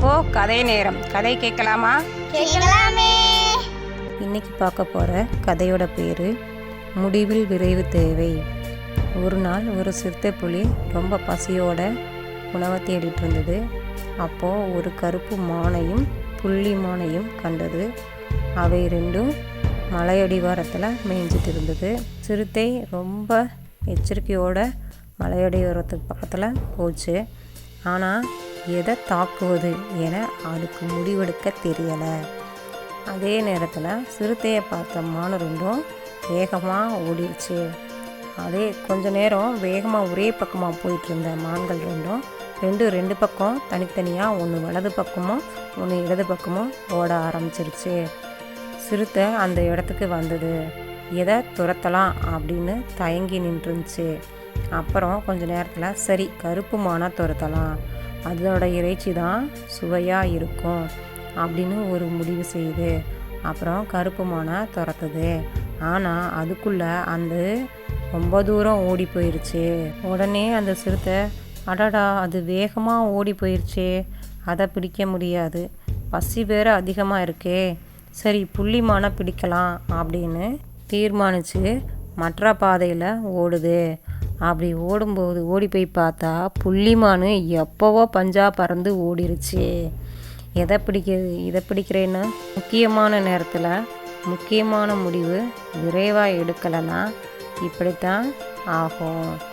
இப்போ கதை நேரம். கதை கேட்கலாமா? கேட்கலாமே. இன்னைக்கு பார்க்க போகிற கதையோட பேர் முடிவில் விரைவு தேவை. ஒரு நாள் ஒரு சிறுத்தை புலி ரொம்ப பசியோட உணவை தேடிட்டு இருந்தது. அப்போது ஒரு கருப்பு மானையும் புள்ளி மானையும் கண்டது. அவை ரெண்டும் மலையடிவாரத்தில் மேய்ஞ்சிட்டு இருந்தது. சிறுத்தை ரொம்ப எச்சரிக்கையோட மலையடிவாரத்துக்கு பக்கத்தில் போச்சு. ஆனால் எதை தாக்குவது என அதுக்கு முடிவெடுக்க தெரியலை. அதே நேரத்தில் சிறுத்தையை பார்த்த மானு ரெண்டும் வேகமாக ஓடிடுச்சு. அதே கொஞ்ச நேரம் வேகமாக ஒரே பக்கமாக போயிட்டு இருந்த மான்கள் ரெண்டும் ரெண்டு ரெண்டு பக்கம் தனித்தனியாக ஒன்று வலது பக்கமும் ஒன்று இடது பக்கமும் ஓட ஆரம்பிச்சிருச்சு. சிறுத்தை அந்த இடத்துக்கு வந்தது. எதை துரத்தலாம் அப்படின்னு தயங்கி நின்றுச்சு அப்புறம் கொஞ்ச நேரத்தில் சரி கருப்பு மானாக துரத்தலாம். அதோட இறைச்சி தான் சுவையாக இருக்கும் அப்படின்னு ஒரு முடிவு செய்யுது அப்புறம் கருப்பு மானை துரத்துது. ஆனால் அதுக்குள்ளே அந்த ரொம்ப தூரம் ஓடி போயிடுச்சு உடனே அந்த சிறுத்தை அடடா அது வேகமாக ஓடி போயிடுச்சே அதை பிடிக்க முடியாது. பசி வேறு அதிகமாக இருக்கே சரி புள்ளி மானை பிடிக்கலாம் அப்படின்னு தீர்மானித்து மற்ற பாதையில் ஓடுது. அப்படி ஓடும்போது ஓடி போய் பார்த்தா புள்ளிமானு எப்போவோ பஞ்சா பறந்து ஓடிருச்சு. எதை பிடிக்கிறது? இதை பிடிக்கிறேன்னா முக்கியமான நேரத்தில் முக்கியமான முடிவு விரைவாக எடுக்கலைன்னா இப்படித்தான் ஆகும்.